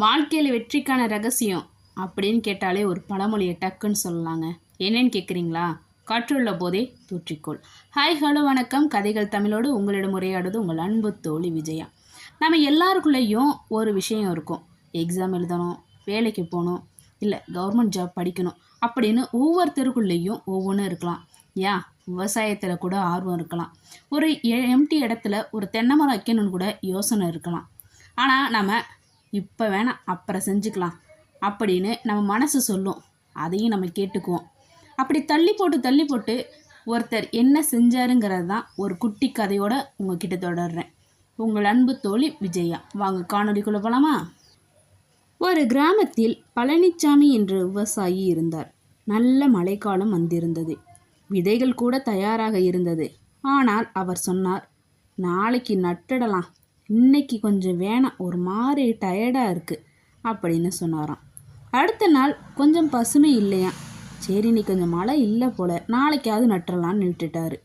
வாழ்க்கையில் வெற்றிக்கான ரகசியம் அப்படின்னு கேட்டாலே ஒரு பழமொழியை டக்குன்னு சொல்லலாங்க. என்னன்னு கேட்குறீங்களா காற்றுள்ள போதே தூற்றிக்கோள். ஹாய் ஹலோ வணக்கம். கதைகள் தமிழோடு உங்களிடம் உரையாடுவது உங்கள் அன்பு தோழி விஜயா. நம்ம எல்லாருக்குள்ளேயும் ஒரு விஷயம் இருக்கும். எக்ஸாம் எழுதணும் வேலைக்கு போகணும் இல்லை கவர்மெண்ட் ஜாப் படிக்கணும் அப்படின்னு ஒவ்வொருத்தருக்குள்ளேயும் ஒவ்வொன்றும் இருக்கலாம். ஏன் விவசாயத்தில் கூட ஆர்வம் இருக்கலாம். ஒரு எம்டி இடத்துல ஒரு தென்னை மரம் வைக்கணும்னு கூட யோசனை இருக்கலாம். ஆனால் நம்ம இப்போ வேணாம் அப்புறம் செஞ்சுக்கலாம் அப்படின்னு நம்ம மனசு சொல்லும். அதையும் நம்ம கேட்டுக்குவோம். அப்படி தள்ளி போட்டு தள்ளி போட்டு ஒருத்தர் என்ன செஞ்சாருங்கிறது தான் ஒரு குட்டி கதையோட உங்ககிட்ட தொடர்றேன். உங்கள் அன்பு தோழி விஜயா. வாங்க காணொலிக்குள்ள போலாமா? ஒரு கிராமத்தில் பழனிச்சாமி என்ற விவசாயி இருந்தார். நல்ல மழைக்காலம் வந்திருந்தது. விதைகள் கூட தயாராக இருந்தது. ஆனால் அவர் சொன்னார் நாளைக்கு நட்டிடலாம். இன்னைக்கு கொஞ்சம் வேணாம் ஒரு மாதிரி டயர்டாக இருக்குது அப்படின்னு சொன்னாராம். அடுத்த நாள் கொஞ்சம் பசுமை இல்லையா? சரி நீ கொஞ்சம் மழை இல்லை போல நாளைக்காவது நட்டுறலான்னு விட்டுட்டாரு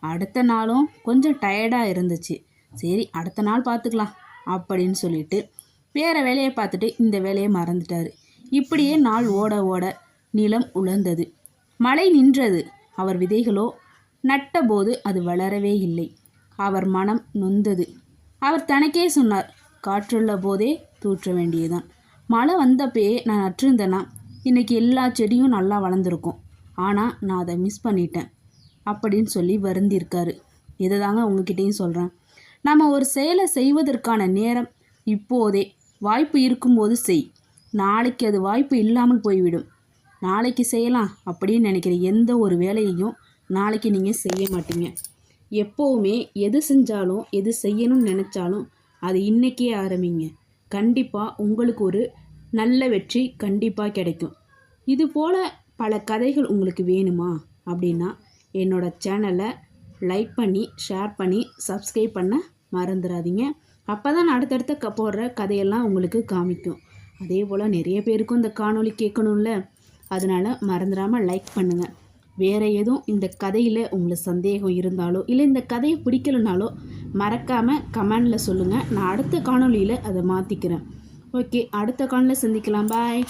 அடுத்த நாளும் கொஞ்சம் டயர்டாக இருந்துச்சு. சரி அடுத்த நாள் பார்த்துக்கலாம் அப்படின்னு சொல்லிட்டு வேறு வேலையை பார்த்துட்டு இந்த வேலையை மறந்துட்டார். இப்படியே நாள் ஓட ஓட நிலம் உலர்ந்தது. மழை நின்றது. அவர் விதைகளோ நட்டபோது அது வளரவே இல்லை. அவர் மனம் நொந்தது. அவர் தனக்கே சொன்னார் காற்றுள்ள போதே தூற்ற வேண்டியதுதான். மழை வந்தப்பே நான் நட்டிருந்தேன்னா இன்றைக்கி எல்லா செடியும் நல்லா வளர்ந்துருக்கும். ஆனால் நான் அதை மிஸ் பண்ணிட்டேன். அப்படின்னு சொல்லி வருந்திருக்காரு. இதை தாங்க உங்ககிட்டையும் சொல்கிறேன் நம்ம ஒரு செயலை செய்வதற்கான நேரம் இப்போதே. வாய்ப்பு இருக்கும்போது செய். நாளைக்கு அது வாய்ப்பு இல்லாமல் போய்விடும். நாளைக்கு செய்யலாம் அப்படின்னு நினைக்கிற எந்த ஒரு வேலையையும் நாளைக்கு நீங்கள் செய்ய மாட்டீங்க. எப்போவுமே எது செஞ்சாலும் எது செய்யணும்னு நினச்சாலும் அது இன்றைக்கே ஆரம்பிங்க. கண்டிப்பாக உங்களுக்கு ஒரு நல்ல வெற்றி கண்டிப்பாக கிடைக்கும். இது போல் பல கதைகள் உங்களுக்கு வேணுமா? அப்படின்னா என்னோடய சேனலை லைக் பண்ணி ஷேர் பண்ணி சப்ஸ்கிரைப் பண்ண மறந்துடாதீங்க அப்போ தான் நான் அடுத்தடுத்த க போடுற கதையெல்லாம் உங்களுக்கு காமிக்கும். அதே போல் நிறைய பேருக்கும் இந்த காணொளி கேட்கணும்ல. அதனால் மறந்துடாமல் லைக் பண்ணுங்கள் வேறு எதுவும் இந்த கதையில் உங்களுக்கு சந்தேகம் இருந்தாலோ இல்லை இந்த கதையை பிடிக்கலனாலோ மறக்காமல் கமெண்டில் சொல்லுங்கள் நான் அடுத்த காணொலியில் அதை மாற்றிக்கிறேன் ஓகே அடுத்த காணொலியில் சந்திக்கலாம். பாய்.